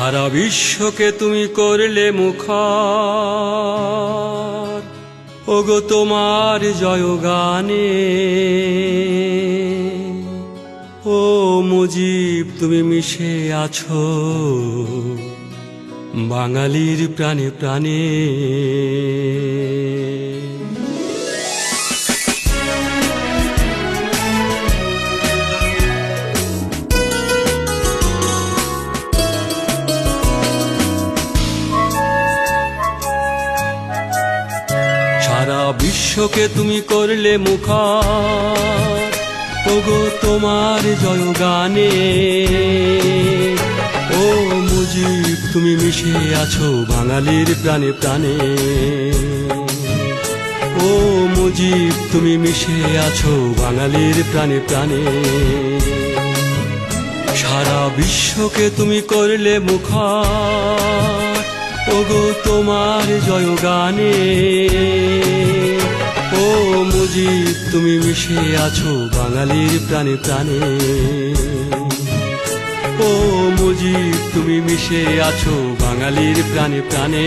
সারা বিশ্বকে তুমি করলে মুখর। ওগো তোমার জয় গানে ও মুজিব, তুমি মিশে আছো বাঙালির প্রাণে প্রাণে। বিশ্বকে তুমি করলে মুখর। ওগো তোমার জয় গানে ও মুজিব, তুমি মিশে আছো বাঙালির প্রাণে প্রাণে। ও মুজিব, তুমি মিশে আছো বাঙালির প্রাণে প্রাণে। সারা বিশ্বকে তুমি করলে মুখর। ওগো তোমার জয় গানে ও মুজিব, তুমি মিশে আছো বাঙালির প্রাণে প্রাণে। ও মুজিব, তুমি মিশে আছো বাঙালির প্রাণে প্রাণে।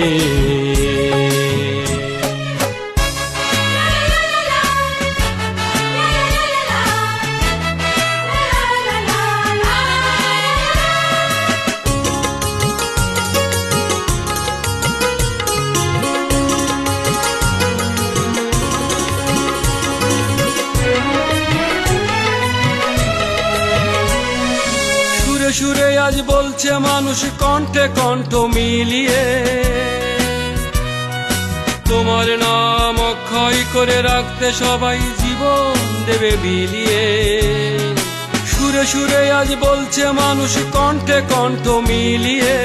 সুরে আজ বলছে মানুষ কণ্ঠে কণ্ঠ মিলিয়ে। তোমার নাম অক্ষয় করে রাখতে সবাই জীবন দেবে বিলিয়ে। সুরে সুরে আজ বলছে মানুষ কণ্ঠে কণ্ঠ মিলিয়ে।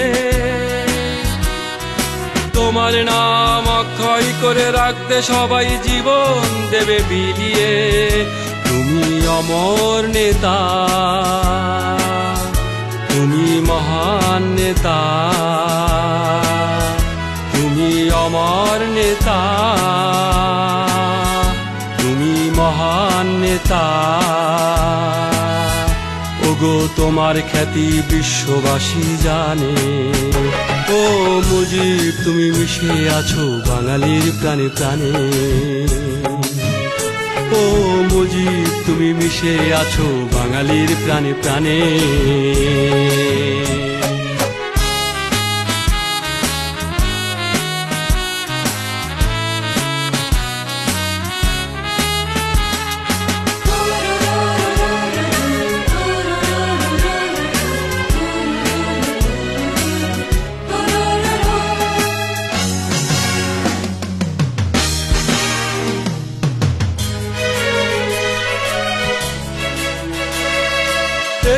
তোমার নাম অক্ষয় করে রাখতে সবাই জীবন দেবে বিলিয়ে। তুমি অমর নেতা। তুমি মহান নেতা। তুমি অমর নেতা। তুমি মহান নেতা। ওগো, তোমার খ্যাতি বিশ্ববাসী জানে। ও মুজিব, তুমি মিশে আছো বাঙালির প্রাণে প্রাণে। ও মজিদ তুমি মিশে আছো বাঙালির প্রাণে প্রাণে।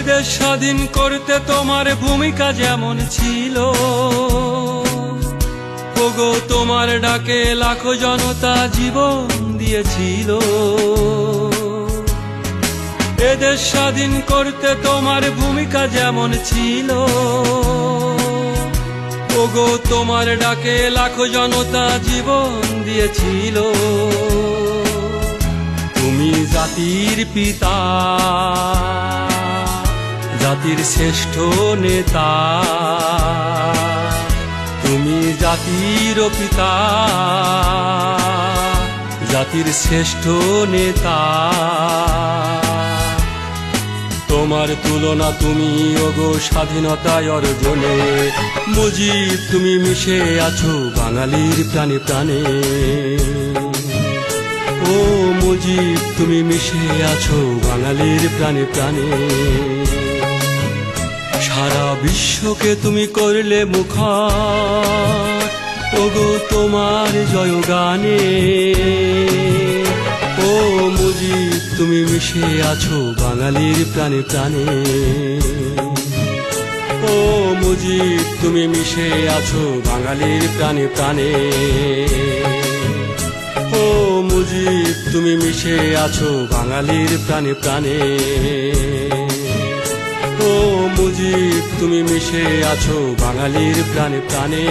এদের স্বাধীন করতে তোমার ভূমিকা যেমন ছিল, ওগো তোমার ডাকে লাখো জনতা জীবন দিয়েছিল। এদের স্বাধীন করতে তোমার ভূমিকা যেমন ছিল, ওগো তোমার ডাকে লাখো জনতা জীবন দিয়েছিল। তুমি জাতির পিতা। জাতির শ্রেষ্ঠ নেতা। তুমি জাতির পিতা। জাতির শ্রেষ্ঠ নেতা। তোমার তুলনা তুমি, ওগো স্বাধীনতায় অর্জনে। মুজিব তুমি মিশে আছো বাঙালির প্রাণে প্রাণে। ও মুজিব তুমি মিশে আছো বাঙালির প্রাণে প্রাণে। সারা বিশ্বকে তুমি করলে মুখর। ওগো তোমার জয় গানে ও মুজিব, তুমি মিশে আছো বাঙালির প্রাণে প্রাণে। ও মুজিব, তুমি মিশে আছো বাঙালির প্রাণে প্রাণে। ও মুজিব, তুমি মিশে আছো বাঙালির প্রাণে প্রাণে। মুজিব তুমি মিশে আছো বাঙালির প্রাণে প্রাণে।